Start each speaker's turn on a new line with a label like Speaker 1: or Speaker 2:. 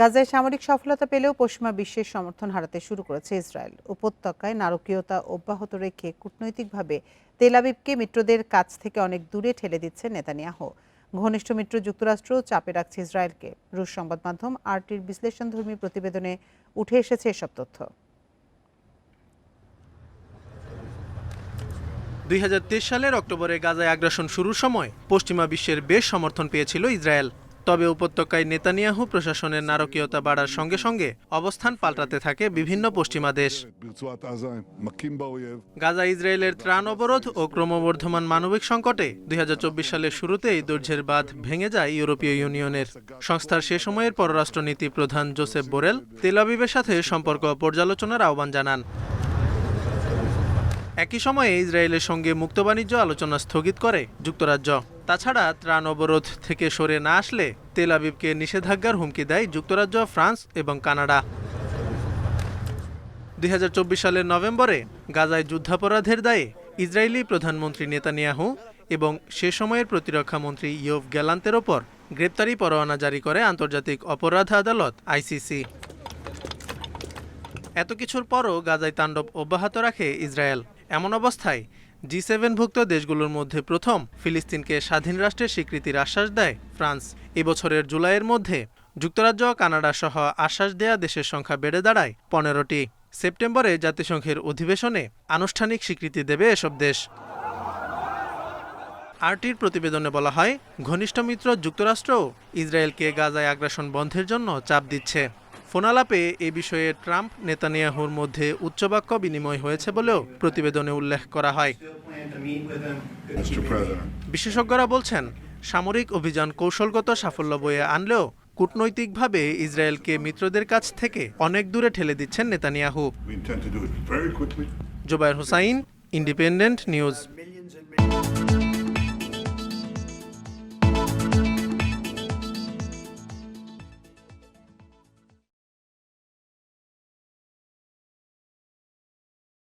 Speaker 1: গাজায় সামরিক সফলতা পেলেও পশ্চিমা বিশ্বের সমর্থন হারাতে শুরু করেছে ইসরায়েল। উপত্যকায় নারকীয়তা অব্যাহত রেখে কূটনৈতিকভাবে তেলাবিবকে মিত্রদের কাছ থেকে অনেক দূরে ঠেলে দিচ্ছে নেতানিয়াহ। ঘনিষ্ঠ মিত্র যুক্তরাষ্ট্র চাপে রাখছে ইসরায়েলকে। রুশ সংবাদ মাধ্যম আরটির বিশ্লেষণধর্মী প্রতিবেদনে উঠে এসেছে এসব তথ্য।
Speaker 2: দুই হাজার তেইশ সালের অক্টোবরে গাজায় আগ্রাসন শুরুর সময় পশ্চিমা বিশ্বের বেশ সমর্থন পেয়েছিল ইসরায়েল। তবে উপত্যকায় নেতানিয়াহু প্রশাসনের নারকীয়তা বাড়ার সঙ্গে সঙ্গে অবস্থান পাল্টাতে থাকে বিভিন্ন পশ্চিমা দেশ। গাজা ইসরায়েলের ত্রাণ অবরোধ ও ক্রমবর্ধমান মানবিক সংকটে দুই হাজার চব্বিশ সালের শুরুতেই দৈর্ঘ্যের বাঁধ ভেঙে যায় ইউরোপীয় ইউনিয়নের। সংস্থার সে সময়ের পররাষ্ট্রনীতি প্রধান জোসেফ বোরেল তেলাবিবের সাথে সম্পর্ক পর্যালোচনার আহ্বান জানান। একই সময়ে ইসরায়েলের সঙ্গে মুক্ত বাণিজ্য আলোচনা স্থগিত করে যুক্তরাজ্য। তাছাড়া ত্রাণ অবরোধ থেকে সরে না আসলে তেল আবিবকে নিষেধাজ্ঞার হুমকি দেয় যুক্তরাজ্য, ফ্রান্স এবং কানাডা। দুই সালের নভেম্বরে গাজায় যুদ্ধাপরাধের দায়ে ইসরায়েলি প্রধানমন্ত্রী নেতানিয়াহু এবং সে সময়ের প্রতিরক্ষা মন্ত্রী ইয়োভ গ্যালান্তের ওপর গ্রেপ্তারি পরোয়ানা জারি করে আন্তর্জাতিক অপরাধ আদালত, আইসিসি। এত কিছুর পরও গাজায় তাণ্ডব অব্যাহত রাখে ইসরায়েল। এমন অবস্থায় জি সেভেনভুক্ত দেশগুলোর মধ্যে প্রথম। ফিলিস্তিনকে স্বাধীন রাষ্ট্রের স্বীকৃতির আশ্বাস দেয় ফ্রান্স। এবছরের জুলাইয়ের মধ্যে যুক্তরাজ্য, কানাডা সহ আশ্বাস দেয়া দেশের সংখ্যা বেড়ে দাঁড়ায় পনেরোটি। সেপ্টেম্বরে জাতিসংঘের অধিবেশনে আনুষ্ঠানিক স্বীকৃতি দেবে এসব দেশ। আরটির প্রতিবেদনে বলা হয়, ঘনিষ্ঠ মিত্র যুক্তরাষ্ট্রও ইসরায়েলকে গাজায় আগ্রাসন বন্ধের জন্য চাপ দিচ্ছে। ফোনালাপে এ বিষয়ে ট্রাম্প নেতানিয়াহুর মধ্যে উচ্চবাক্য বিনিময় হয়েছে বলেও প্রতিবেদনে উল্লেখ করা হয়। বিশেষজ্ঞরা বলছেন সামরিক অভিযান কৌশলগত সাফল্য বয়ে আনলেও কূটনৈতিকভাবে ইসরায়েলকে মিত্রদের কাছ থেকে অনেক দূরে ঠেলে দিচ্ছেন Netanyahu. Zubair Hossain Independent News.